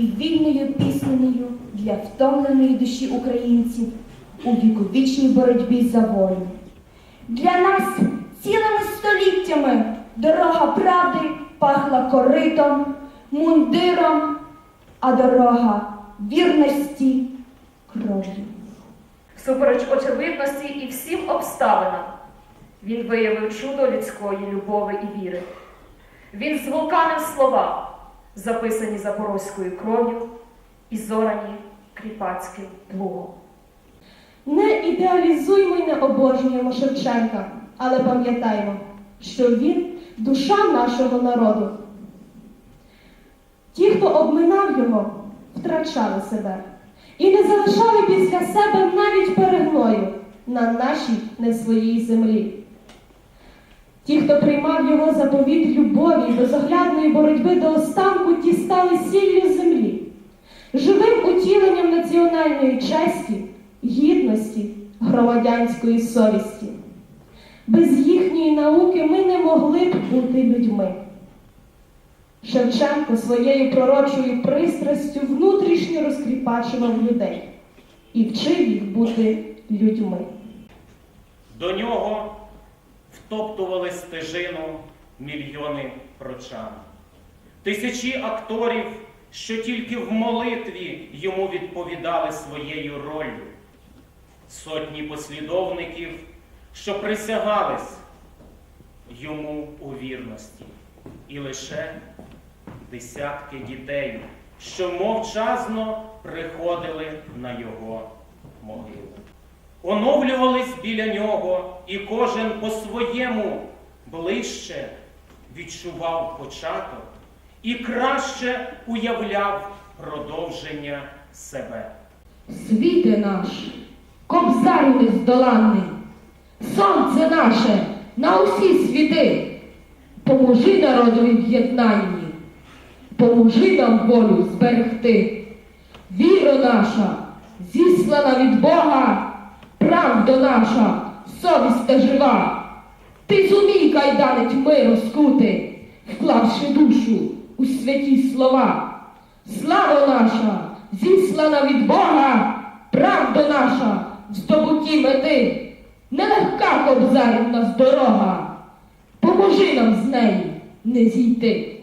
і вільною піснею для втомленої душі українців у віковічній боротьбі за волю. Для нас цілими століттями дорога правди пахла коритом, мундиром, а дорога вірності кров'ю. Всупереч очевидності і всім обставинам він виявив чудо людської любови і віри. Він звулканив слова, записані запорозькою кров'ю і зорані кріпацьким плугом. Не ідеалізуймо й не обожнюємо Шевченка, але пам'ятаймо, що він душа нашого народу. Ті, хто обминав його, втрачали себе і не залишали після себе навіть перегною на нашій не своїй землі. Ті, хто приймав його заповіт любові, безоглядної боротьби до останку, ті стали сіллю землі, живим утіленням національної честі, гідності, громадянської совісті. Без їхньої науки ми не могли б бути людьми. Шевченко своєю пророчою пристрастю внутрішньо розкріпачував людей і вчив їх бути людьми. До нього втоптували стежину мільйони прочан. Тисячі акторів, що тільки в молитві йому відповідали своєю роллю. Сотні послідовників, що присягались йому у вірності. І лише десятки дітей, що мовчазно приходили на його могилу оновлювались біля нього, і кожен по-своєму ближче відчував початок і краще уявляв продовження себе. Світи наш, кобзарю нездоланний, сонце наше на усі світи, поможи народові в поможи нам волю зберегти. Віра наша, зіслана від Бога, правда наша, совість та жива. Ти зумій кайдани тьми розкути, вклавши душу у святі слова. Слава наша, зіслана від Бога, правда наша в здобутті мети. Нелегка кобзарів нас дорога, поможи нам з неї не зійти.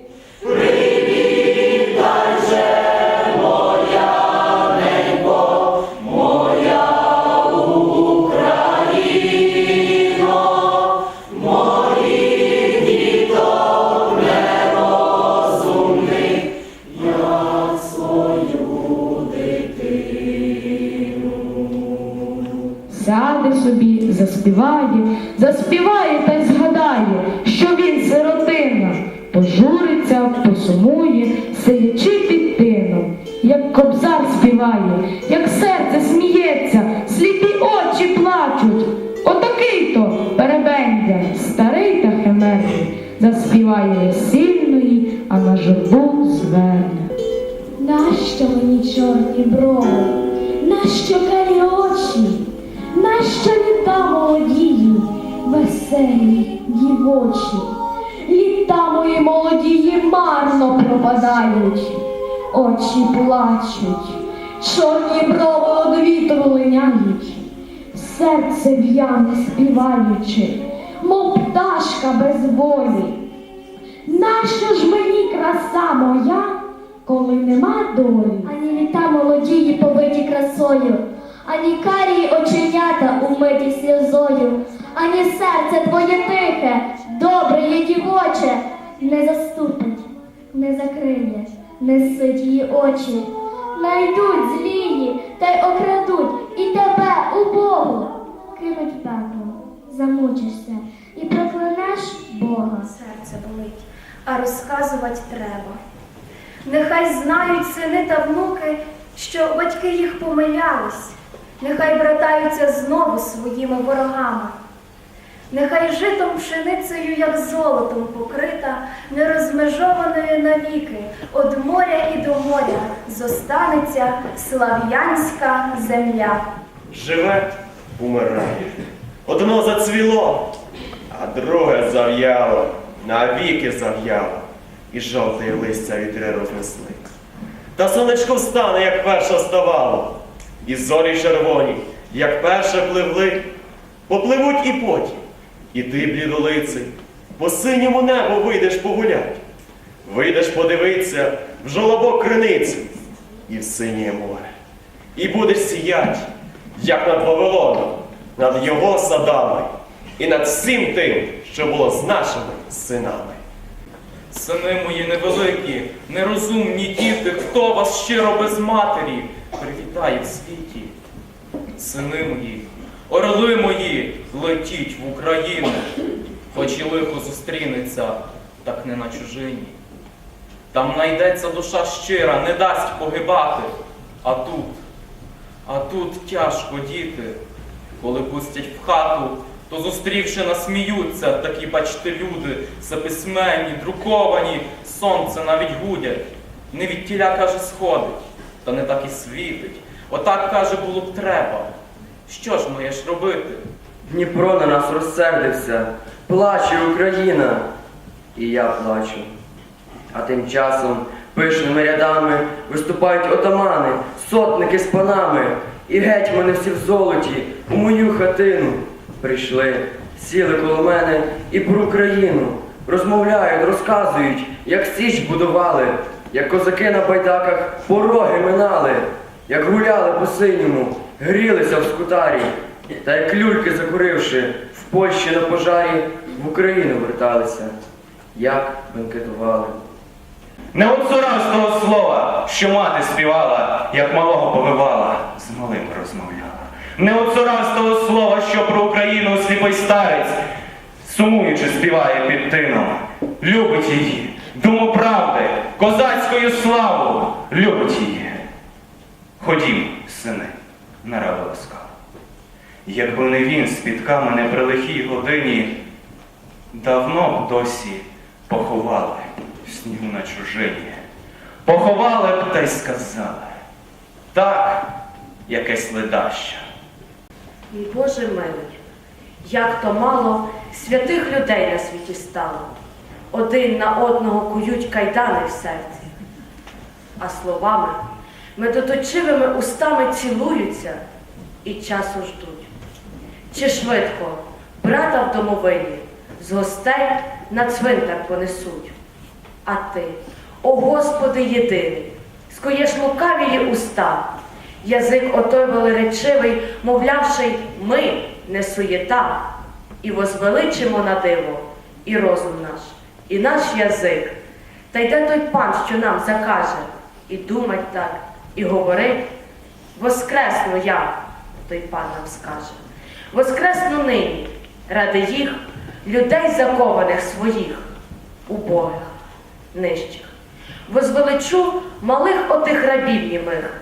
Отакий то перебендя, старий та химерний, заспіває сильної, а на журбу зверне. Нащо мені чорні брови, нащо карі очі, нащо літа молодії, веселі дівочі, літа мої молодії марно пропадають, очі плачуть, чорні брови од вітру линяють, серце в'яне співаючи, мов пташка без волі. Нащо ж мені краса моя, коли нема долі? Ані літа молодії побиті красою, ані карії оченята умиті сльозою, ані серце твоє тихе, добре є дівоче, не заступить, не закриє, не сить її очі. Найдуть злії та й окрадуть і тебе, убогу, кинуть в пекло, замучишся і проклянеш Бога. серце болить, а розказувати треба. Нехай знають сини та внуки, що батьки їх помилялись, нехай братаються знову своїми ворогами. Нехай житом пшеницею, як золотом покрита, нерозмежованою навіки, од моря і до моря зостанеться слав'янська земля. Живе, умирає. Одно зацвіло, а друге зав'яло. Навіки зав'яла, і жовтий листя вітри рознесли. Та сонечко встане, як перше вставало, і зорі червоні, як перше пливли, попливуть і потім, і ти, блідолиций, по синьому небу вийдеш погулять, вийдеш подивитися в жолобок криниці і в синє море, і будеш сіять, як над Вавилоном, над його садами і над всім тим, що було з нашими синами. Сини мої невеликі, нерозумні діти, хто вас щиро без матері привітає в світі. Сини мої, орли мої, летіть в Україну, хоч і лихо зустрінеться, так не на чужині. Там найдеться душа щира, не дасть погибати. А тут, а тут тяжко діти, коли пустять в хату, то зустрівши насміються такі, бачте, люди, записьменні, друковані, сонце навіть гудять. Не від тіля, каже, сходить, та не так і світить. Отак, каже, було б треба. Що ж маєш робити? Дніпро на нас розсердився, плаче Україна, і я плачу. А тим часом пишними рядами виступають отамани, сотники з панами, і гетьмани всі в золоті у мою хатину прийшли, сіли коло мене і про Україну розмовляють, розказують, як січ будували, як козаки на байдаках пороги минали, як гуляли по синьому, грілися в скутарі, та як люльки закуривши, в Польщі на пожарі в Україну верталися, як бенкетували. Не оцурав з слова, що мати співала, як малого повивала, з малим розмовляла. Не оцурав з того слова, що про Україну сліпий старець, сумуючи, співає під тином. Любить її, думу правди, козацькою славу, любить її. Ходім, сини, на ласкав. Якби не він спіткав мене при лихій годині, давно б досі поховали снігу на чужині. Поховали б та й сказали. Так, якесь ледаще. Мій Боже милий, як то мало святих людей на світі стало. Один на одного кують кайдани в серці, а словами медоточивими устами цілуються і часу ждуть. Чи швидко брата в домовині з гостей на цвинтар понесуть? А ти, о Господи єдиний, скоєш лукавії уста, язик отой велеречивий, мовлявши ми не суєта, і возвеличимо на диво і розум наш, і наш язик. Та йде той пан, що нам закаже, і думать так, і говорить, воскресну я, той пан нам скаже. Воскресну нині, ради їх, людей закованих своїх, убогих, нижчих. Возвеличу малих отих рабів німих,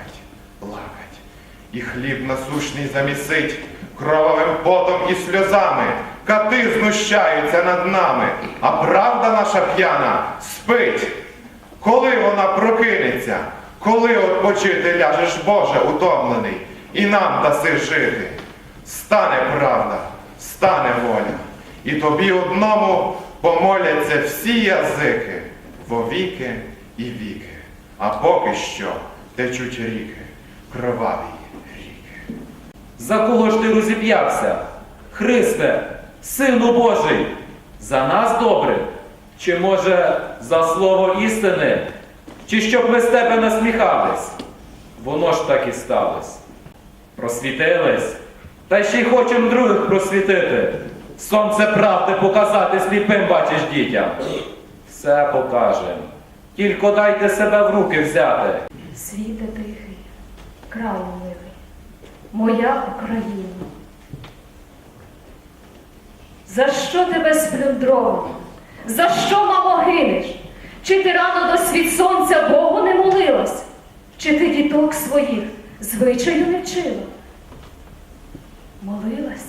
І хліб насущний замісить кровавим потом і сльозами. Кати знущаються над нами, а правда наша п'яна спить. Коли вона прокинеться, коли odpoчити ляжеш, Боже, утомлений, і нам даси жити. Стане правда, стане воля, і тобі одному помоляться всі язики, вовіки і віки. А поки що течуть ріки, кроваві. За кого ж ти розіп'явся? Христе, Сину Божий, за нас добре? Чи може за слово істини? Чи щоб ми з тебе насміхались? Воно ж так і сталось. Просвітились, та ще й хочемо других просвітити. Сонце правди показати сліпим бачиш дітям. Все покажем. Тільки дайте себе в руки взяти. Світе тихий, милий, моя Україна. За що тебе сплюндровано? За що, мамо, гинеш? Чи ти рано до світ сонця Богу не молилась? Чи ти діток своїх звичаю не вчила? Молилась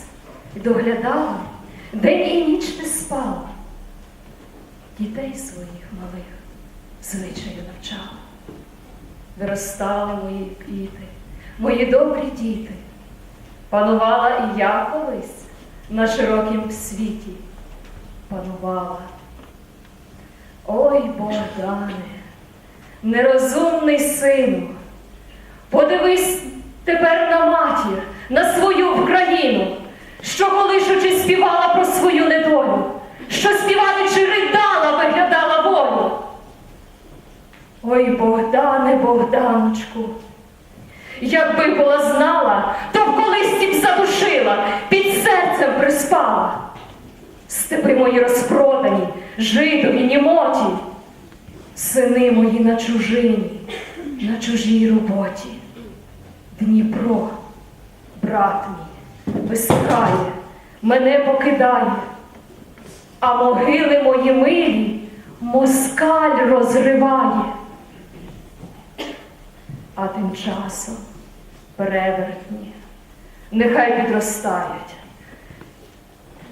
і доглядала, день і ніч ти спала. Дітей своїх малих звичаю навчала. Виростали мої квіти, мої добрі діти. Панувала і я колись на широкім світі. Панувала. Ой, Богдане, нерозумний сину, подивись тепер на матір, на свою Україну, що колишучи співала про свою недолю, що співаючи ридала, виглядала волю. Ой, Богдане, Богданочку, якби була знала, то б колись тім задушила, під серцем приспала. Степи мої розпродані, жидові, німоті, сини мої на чужині, на чужій роботі. Дніпро, брат мій, висихає, мене покидає, а могили мої милі москаль розриває. А тим часом перевертні, нехай підростають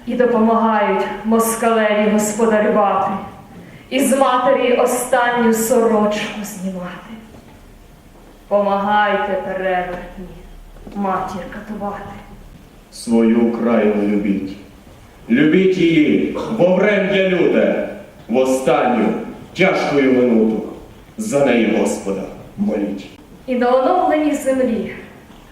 і допомагають москалеві господарювати, і з матері останню сорочку знімати. Помагайте, перевертні, матір катувати. Свою Україну любіть. Любіть її во врем'я люте, в останню тяжкою минуту. За неї Господа моліть. І на оновленій землі